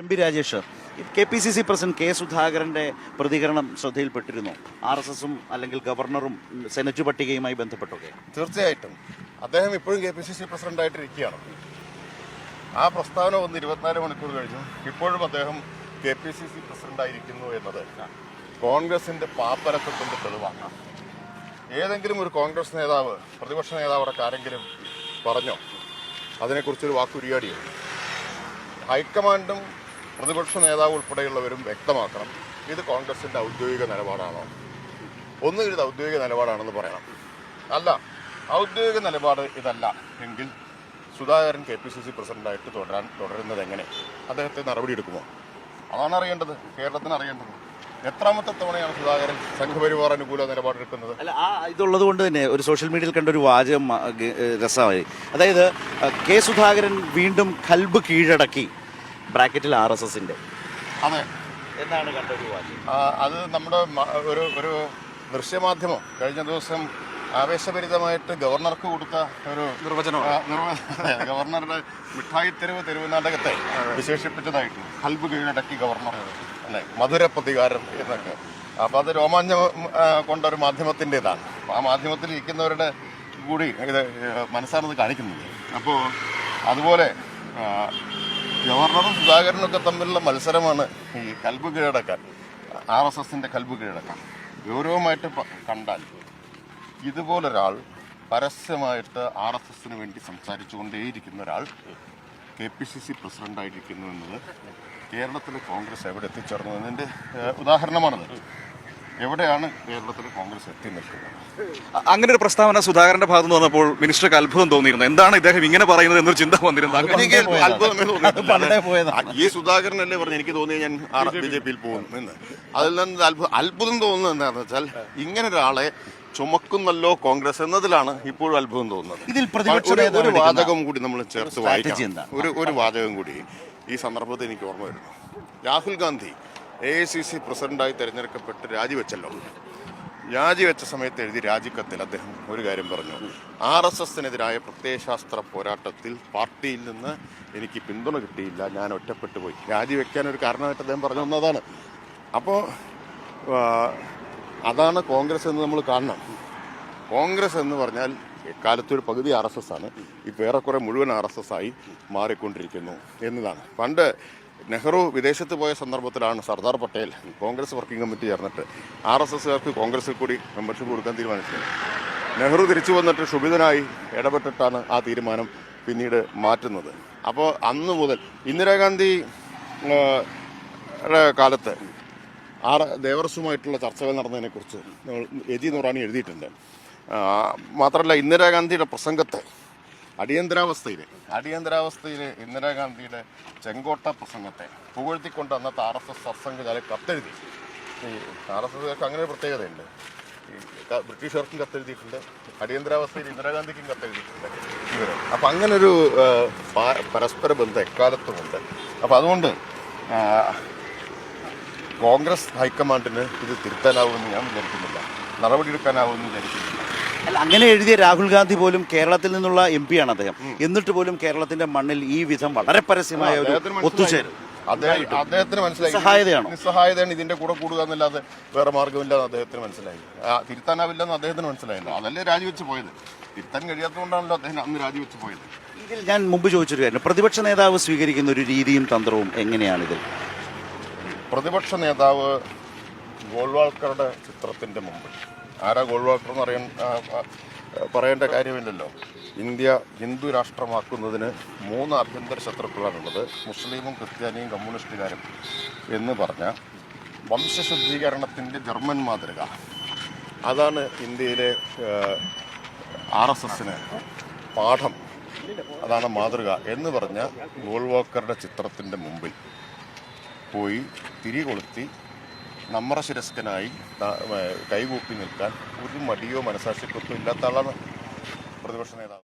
M P Rajesh K P C C president K സുധാകരന്റെ പ്രതികരണം ശ്രദ്ധയിൽപ്പെട്ടിരുന്നു. R S എസും അല്ലെങ്കിൽ ഗവർണറും സെനറ്റ് പട്ടികയുമായി ബന്ധപ്പെട്ടൊക്കെ. തീർച്ചയായിട്ടും. അദ്ദേഹം ഇപ്പോഴും കെ പി സി സി പ്രസിഡന്റായിട്ടിരിക്കുകയാണ്. ആ പ്രസ്താവന വന്ന് ഇരുപത്തിനാല് മണിക്കൂർ കഴിഞ്ഞു. ഇപ്പോഴും അദ്ദേഹം കെ പി സി സി പ്രസിഡന്റായിരിക്കുന്നു എന്നത് കോൺഗ്രസിന്റെ പാപ്പരത്വത്തിന്റെ തെളിവാണ്. ഏതെങ്കിലും ഒരു കോൺഗ്രസ് നേതാവ് പ്രതിപക്ഷ നേതാവടക്കം ആരെങ്കിലും പറഞ്ഞോ? അതിനെക്കുറിച്ചൊരു വാക്കുരിയാടിയോ? ഹൈക്കമാൻഡും പ്രതിപക്ഷ നേതാവ് ഉൾപ്പെടെയുള്ളവരും വ്യക്തമാക്കണം ഇത് കോൺഗ്രസിന്റെ ഔദ്യോഗിക നിലപാടാണോ? ഒന്നും ഇത് ഔദ്യോഗിക നിലപാടാണെന്ന് പറയണം. അല്ല ഔദ്യോഗിക നിലപാട് ഇതല്ല. എങ്കിൽ Sudhakaran K P C C പ്രസിഡന്റായിട്ട് തുടരാൻ തുടരുന്നത് എങ്ങനെ? അദ്ദേഹത്തെ നടപടിയെടുക്കുമോ അതാണ് അറിയേണ്ടത്. കേരളത്തിന് അറിയേണ്ടത്. എത്രാമത്തെ തവണയാണ് സുധാകരൻ സംഘപരിവാർ അനുകൂല നിലപാടെടുക്കുന്നത് അല്ല ആ ഇതുള്ളത് കൊണ്ട് തന്നെ ഒരു സോഷ്യൽ മീഡിയയിൽ കണ്ട ഒരു വാചകം രസമായി. അതായത് കെ സുധാകരൻ വീണ്ടും കൽബ് കീഴടക്കി. ബ്രാക്കറ്റിൽ ആർ എസ് എസിന്റെ അതെ. എന്നാണ് കണ്ട ഒരു വാചകം അത് നമ്മുടെ ഒരു ഒരു ദൃശ്യമാധ്യമം കഴിഞ്ഞ ദിവസം ആവേശഭരിതമായിട്ട് ഗവർണർക്ക് കൊടുത്ത ഒരു നിർവചനം ഗവർണറുടെ മിഠായി തെരുവ് തെരുവ് നാടകത്തെ വിശേഷിപ്പിച്ചതായിട്ട് ഹൽബ് കീഴടക്കി ഗവർണർ അല്ലെ മധുര പ്രതികാരം എന്നൊക്കെ. അപ്പൊ അത് രോമാഞ്ചം കൊണ്ട ഒരു മാധ്യമത്തിന്റെതാണ്. ആ മാധ്യമത്തിൽ ഇരിക്കുന്നവരുടെ കൂടി ഇത് മനസ്സാണത് കാണിക്കുന്നത്. അപ്പോൾ അതുപോലെ ഗവർണറും സുധാകരനും ഒക്കെ തമ്മിലുള്ള മത്സരമാണ് ഈ കൽബ് കീഴടക്കാൻ ആർ എസ് എസിന്റെ കൽബ് കീഴടക്കാൻ. ഗൗരവമായിട്ട് കണ്ടാൽ ഇതുപോലൊരാൾ പരസ്യമായിട്ട് ആർ എസ് എസിന് വേണ്ടി സംസാരിച്ചുകൊണ്ടേയിരിക്കുന്ന ഒരാൾ കെ പി സി സി പ്രസിഡന്റായിരിക്കുന്നു എന്നത് കേരളത്തിലെ കോൺഗ്രസ് എവിടെ എത്തിച്ചേർന്നു എന്നതിന്റെ ഉദാഹരണമാണത്. എവിടെയാണ് കേരളത്തിൽ കോൺഗ്രസ് എത്തി നിൽക്കുന്നത്? അങ്ങനെ ഒരു പ്രസ്താവന സുധാകരന്റെ ഭാഗത്ത് നിന്ന് വന്നപ്പോൾ മിനിസ്റ്റർക്ക് അത്ഭുതം തോന്നിയിരുന്നു. എന്താണ് ഇദ്ദേഹം ഇങ്ങനെ പറയുന്നത് എന്നൊരു ചിന്ത വന്നിരുന്നു. ഈ സുധാകരൻ അല്ലേ പറഞ്ഞു എനിക്ക് തോന്നി ഞാൻ ബി ജെ പിയിൽ പോകും എന്ന്. അതിൽ നിന്ന് അത്ഭുതം അത്ഭുതം തോന്നുന്നത് എന്താണെന്ന് വെച്ചാൽ ഇങ്ങനെ ഒരാളെ ചുമക്കുന്നല്ലോ കോൺഗ്രസ് എന്നതിലാണ് ഇപ്പോഴും അത്ഭുതം തോന്നുന്നത്. ഇതിൽ പ്രതിപക്ഷ ഒരു- വാചകം കൂടി നമ്മൾ ചേർത്ത് വായിച്ചു വായിക്കാം ഒരു ഒരു വാചകം കൂടി ഈ സന്ദർഭത്തിൽ എനിക്ക് ഓർമ്മ വരുന്നു. Rahul Gandhi A I C C പ്രസിഡന്റായി തിരഞ്ഞെടുക്കപ്പെട്ട് രാജിവെച്ചല്ലോ. രാജിവെച്ച സമയത്ത് എഴുതി രാജിക്കത്തിൽ അദ്ദേഹം ഒരു കാര്യം പറഞ്ഞു. ആർ എസ് എസിനെതിരായ പ്രത്യയശാസ്ത്ര പോരാട്ടത്തിൽ പാർട്ടിയിൽ നിന്ന് എനിക്ക് പിന്തുണ കിട്ടിയില്ല. ഞാൻ ഒറ്റപ്പെട്ടു പോയി. രാജിവെക്കാൻ ഒരു കാരണമായിട്ട് അദ്ദേഹം പറഞ്ഞു വന്നതാണ് അപ്പോൾ അതാണ് കോൺഗ്രസ് എന്ന് നമ്മൾ കാണണം. കോൺഗ്രസ് എന്ന് പറഞ്ഞാൽ എക്കാലത്തൊരു പകുതി ആർ എസ് എസ് ആണ്. ഇപ്പോൾ ഏറെക്കുറെ മുഴുവൻ ആർ എസ് എസ് ആയി മാറിക്കൊണ്ടിരിക്കുന്നു എന്നതാണ്. പണ്ട് നെഹ്റു വിദേശത്ത് പോയ സന്ദർഭത്തിലാണ് Sardar Patel Congress working committee ചേർന്നിട്ട് ആർ എസ് എസ്സുകാർക്ക് കോൺഗ്രസിൽ കൂടി മെമ്പർഷിപ്പ് കൊടുക്കാൻ തീരുമാനിച്ചത്. നെഹ്റു തിരിച്ചു വന്നിട്ട് ക്ഷുഭിതനായി ഇടപെട്ടിട്ടാണ് ആ തീരുമാനം പിന്നീട് മാറ്റുന്നത്. അപ്പോൾ അന്ന് മുതൽ ഇന്ദിരാഗാന്ധി കാലത്ത് ആർ ദേവർസുമായിട്ടുള്ള ചർച്ചകൾ നടന്നതിനെക്കുറിച്ച് എജി നൂറാണി എഴുതിയിട്ടുണ്ട്. മാത്രമല്ല ഇന്ദിരാഗാന്ധിയുടെ പ്രസംഗത്തെ അടിയന്തരാവസ്ഥയിൽ അടിയന്തരാവസ്ഥയിൽ ഇന്ദിരാഗാന്ധിയുടെ ചെങ്കോട്ട പ്രസംഗത്തെ പുകഴ്ത്തിക്കൊണ്ട് വന്ന ആർ എസ് എസ് സത്സംഗജാല കത്തെഴുതി. ഈ ആർ എസ് എസ്കാർക്ക് അങ്ങനെ പ്രത്യേകതയുണ്ട്. ബ്രിട്ടീഷുകാർക്കും കത്തെഴുതിയിട്ടുണ്ട്. അടിയന്തരാവസ്ഥയിൽ ഇന്ദിരാഗാന്ധിക്കും കത്തെഴുതിയിട്ടുണ്ട്. അപ്പം അങ്ങനൊരു പരസ്പര ബന്ധം എക്കാലത്തുമുണ്ട്. അപ്പം അതുകൊണ്ട് കോൺഗ്രസ് ഹൈക്കമാൻഡിന് ഇത് തിരുത്താനാവുമെന്ന് ഞാൻ വിചാരിക്കുന്നില്ല. നടപടിയെടുക്കാനാവുമെന്ന് വിചാരിക്കുന്നില്ല. അല്ല അങ്ങനെ എഴുതിയ രാഹുൽ ഗാന്ധി പോലും കേരളത്തിൽ നിന്നുള്ള എം ആണ് അദ്ദേഹം. എന്നിട്ട് പോലും കേരളത്തിന്റെ മണ്ണിൽ ഈ വിധം വളരെ പരസ്യമായ ഒരു ഒത്തുചേരൽ ഒത്തുചേരും അദ്ദേഹം അദ്ദേഹത്തിന് മനസ്സിലായി. സഹായതയാണ് നിസ്സഹായതയാണ്? ഇതിന്റെ കൂടെ കൂടുക എന്നല്ലാതെ വേറെ മാർഗമില്ലാതെ അദ്ദേഹത്തിന് മനസ്സിലായി. തിരുത്താനാവില്ലെന്ന് അദ്ദേഹത്തിന് മനസ്സിലായല്ലോ. അതല്ലേ രാജിവെച്ച് പോയത്? തിരുത്താൻ കഴിയാത്തതുകൊണ്ടാണല്ലോ അദ്ദേഹം അന്ന് രാജിവെച്ച് പോയത്. ഇതിൽ ഞാൻ മുമ്പ് ചോദിച്ചൊരു കാര്യം. പ്രതിപക്ഷ നേതാവ് സ്വീകരിക്കുന്ന ഒരു രീതിയും തന്ത്രവും എങ്ങനെയാണിതിൽ? പ്രതിപക്ഷ നേതാവ് ഗോൾവാൾക്കറുടെ ചിത്രത്തിന്റെ മുമ്പ് ആരാ ഗോൾവാൾക്കർ എന്ന് അറിയാൻ പറയേണ്ട കാര്യമില്ലല്ലോ. ഇന്ത്യ ഹിന്ദു രാഷ്ട്രമാക്കുന്നതിന് മൂന്ന് ആഭ്യന്തര ശത്രുക്കളാണുള്ളത്. മുസ്ലിമും ക്രിസ്ത്യാനിയും കമ്മ്യൂണിസ്റ്റുകാരും എന്ന് പറഞ്ഞ വംശശുദ്ധീകരണത്തിന്റെ ജർമ്മൻ മാതൃക. അതാണ് ഇന്ത്യയിലെ ആർ എസ് എസിന് പാഠം. അതാണ് മാതൃക എന്ന് പറഞ്ഞ ഗോൾവാക്കറുടെ ചിത്രത്തിന്റെ മുമ്പിൽ പോയി തിരി കൊളുത്തി നമ്രശിരസ്കനായി കൈകൂപ്പി നിൽക്കാൻ ഒരു മടിയോ മനസാക്ഷിക്കൊത്തും ഇല്ലാത്ത ആളാണ് പ്രതിപക്ഷ നേതാവ്.